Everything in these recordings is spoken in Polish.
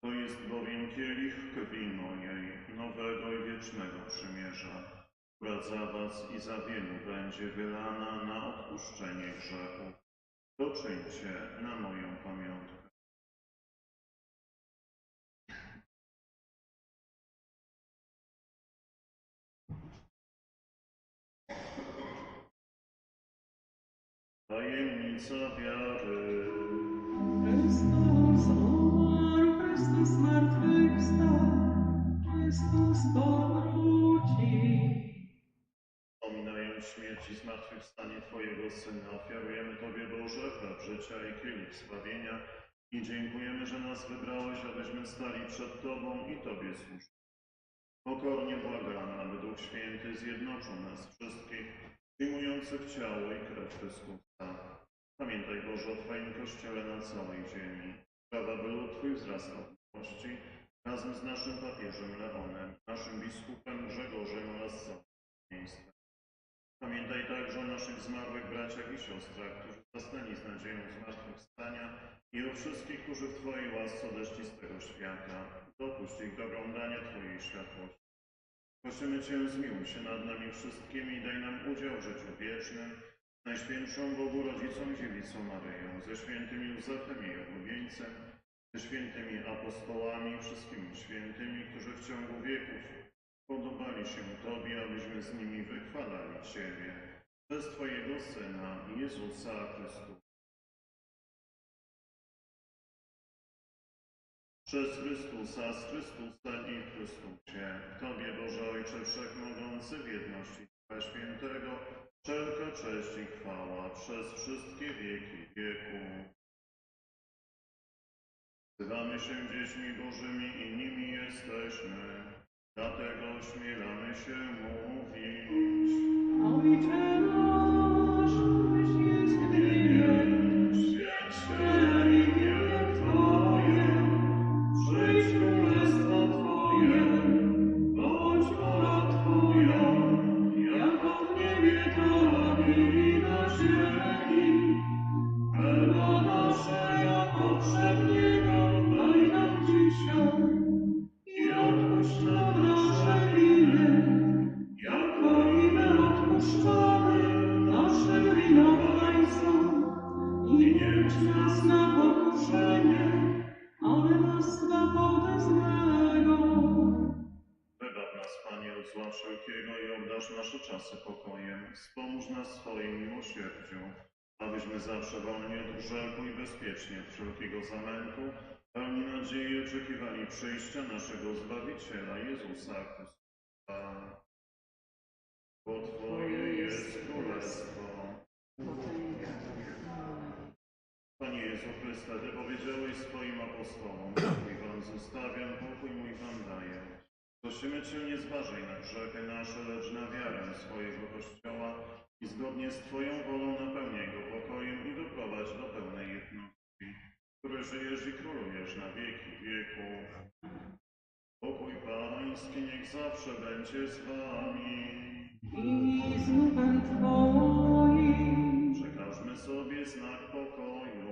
To jest bowiem kielich krwi mojej, nowego i wiecznego przymierza, która za was i za wielu będzie wylana na odpuszczenie grzechów. To na moją pamiątkę. Tajemnica wiary. Chrystus powróci. Wspominając śmierć i zmartwychwstanie Twojego Syna, ofiarujemy Tobie Boże chleb życia i kielich zbawienia i dziękujemy, że nas wybrałeś, abyśmy stali przed Tobą i Tobie służyli. Pokornie błagamy, aby Duch Święty zjednoczył nas wszystkich, przyjmujących ciało i krew Chrystusa. Pamiętaj Boże o Twoim Kościele na całej ziemi. Sprawa by lud Twój wzrastał razem z naszym papieżem Leonem, naszym biskupem Grzegorzem oraz całym miejscem. Pamiętaj także o naszych zmarłych braciach i siostrach, którzy zasnęli z nadzieją zmartwychwstania i o wszystkich, którzy w Twojej łasce odeszli z tego świata. Dopuść ich do oglądania Twojej światłości. Prosimy Cię, zmiłuj się nad nami wszystkimi i daj nam udział w życiu wiecznym, Najświętszą Bogu Rodzicą Dziewicą Maryją, ze świętym Józefem jej oblubieńcem, świętymi apostołami wszystkimi świętymi, którzy w ciągu wieków podobali się Tobie, abyśmy z nimi wychwalali Ciebie przez Twojego Syna, Jezusa Chrystusa. Przez Chrystusa, z Chrystusem i Chrystusie, Tobie, Boże Ojcze Wszechmogący, w jedności Ducha Świętego, wszelka cześć i chwała przez wszystkie wieki wieków. Wzywamy się dziećmi Bożymi i nimi jesteśmy, dlatego ośmielamy się mówić. Ojcze miłosierdziu, abyśmy zawsze wolni od grzechu i bezpiecznie od wszelkiego zamętu, pełni nadziei oczekiwali przyjścia naszego Zbawiciela, Jezusa Chrystusa. Bo Twoje jest Królestwo. Panie Jezu Chryste, Ty powiedziałeś swoim apostołom, pokój Wam zostawiam, pokój mój Wam daję. Prosimy Cię, nie zważaj na grzechy nasze, lecz na wiarę swojego Kościoła i zgodnie z Twoją wolą napełniaj go pokojem i doprowadź do pełnej jedności, który żyjesz i królujesz na wieki wieków. Pokój Pański niech zawsze będzie z Wami. I z duchem Twoim. Przekażmy sobie znak pokoju.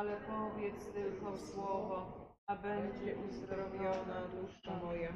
Ale powiedz tylko słowo, a będzie uzdrowiona dusza moja.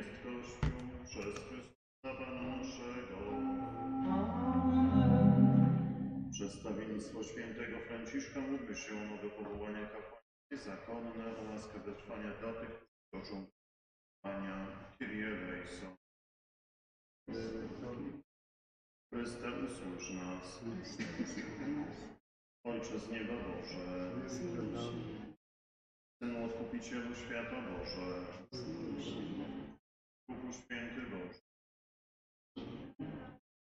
Jest Kościół, przez Chrystusa Pana naszego. Amen. Przedstawiennictwo świętego Franciszka módlmy się o nowe powołania kapłańskie, zakonne, o łaskę wytrwania dla tych, którzy proszą Pania Kyrie eleison. Chryste, usłysz nas. Ojcze z nieba Boże, Synu Odkupicielu świata Boże, Duchu Święty Boże,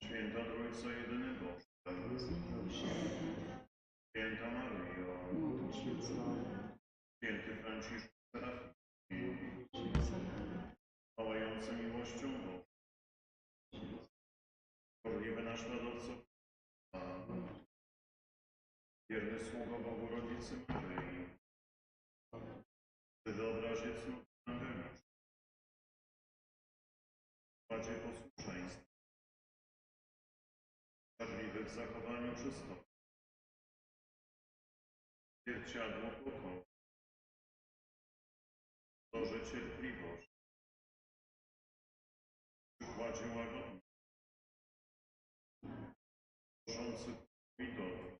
Święta Trójco Jedyny Boże, Święta Maryjo, Święty Franciszek Serafim, pałający miłością Bożą, gorliwy naśladowco wierny sługo Bogu Rodzicy Maryi, Ty wyobrazie czystości, Zwierciadło pokoju, Boże cierpliwość, przykładzie łagodności, tworzący widoki,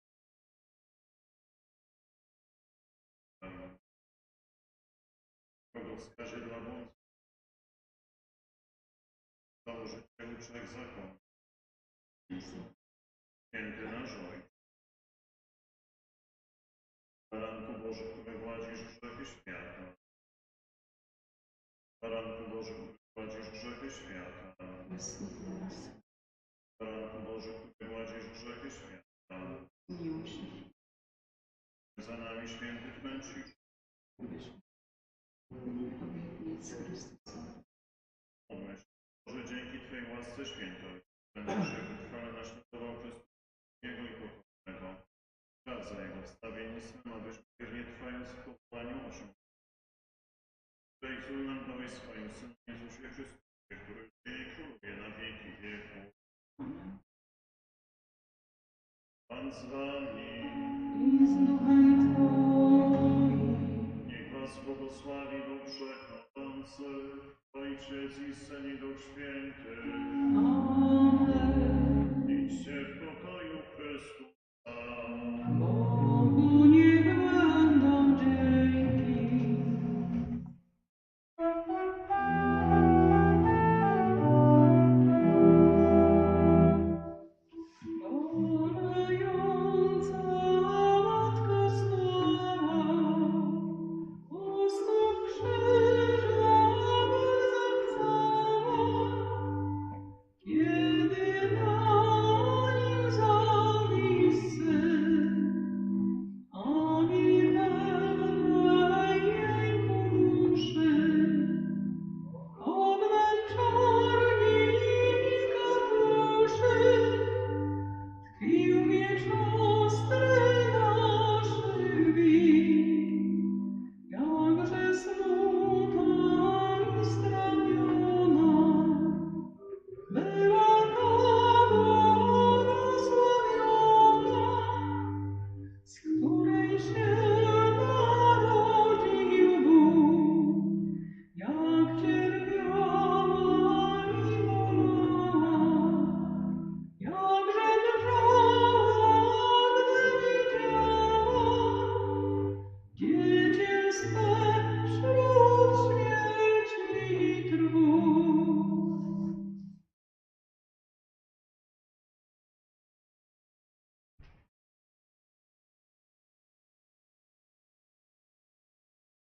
drogowskazie dla błąd, założycielu trzech zakonów, święty Baranku Boży, który gładzisz grzechy świata, Baranku Boży, który gładzisz grzechy świata, Baranku Boży, który gładzisz grzechy świata, za nami święty Franciszek, Módlmy się, Boże, dzięki Twojej łasce świętej, Franciszek wytrwale naśladował Chrystuskiego i pokornego. Czas za Jego wstawiennictwem, abyśmy wiernie trwając w powołaniu osiągnąć. Której nam do dałeś swoim Synu Jezusie Chrystusie, który żyje i króluje na wieki. Amen. Pan z wami, I z duchem Twoim. niech was błogosławi Bóg Wszechmogący, Ojciec i Syn i Duch Święty. Amen. Idźcie w pokoju Chrystusa.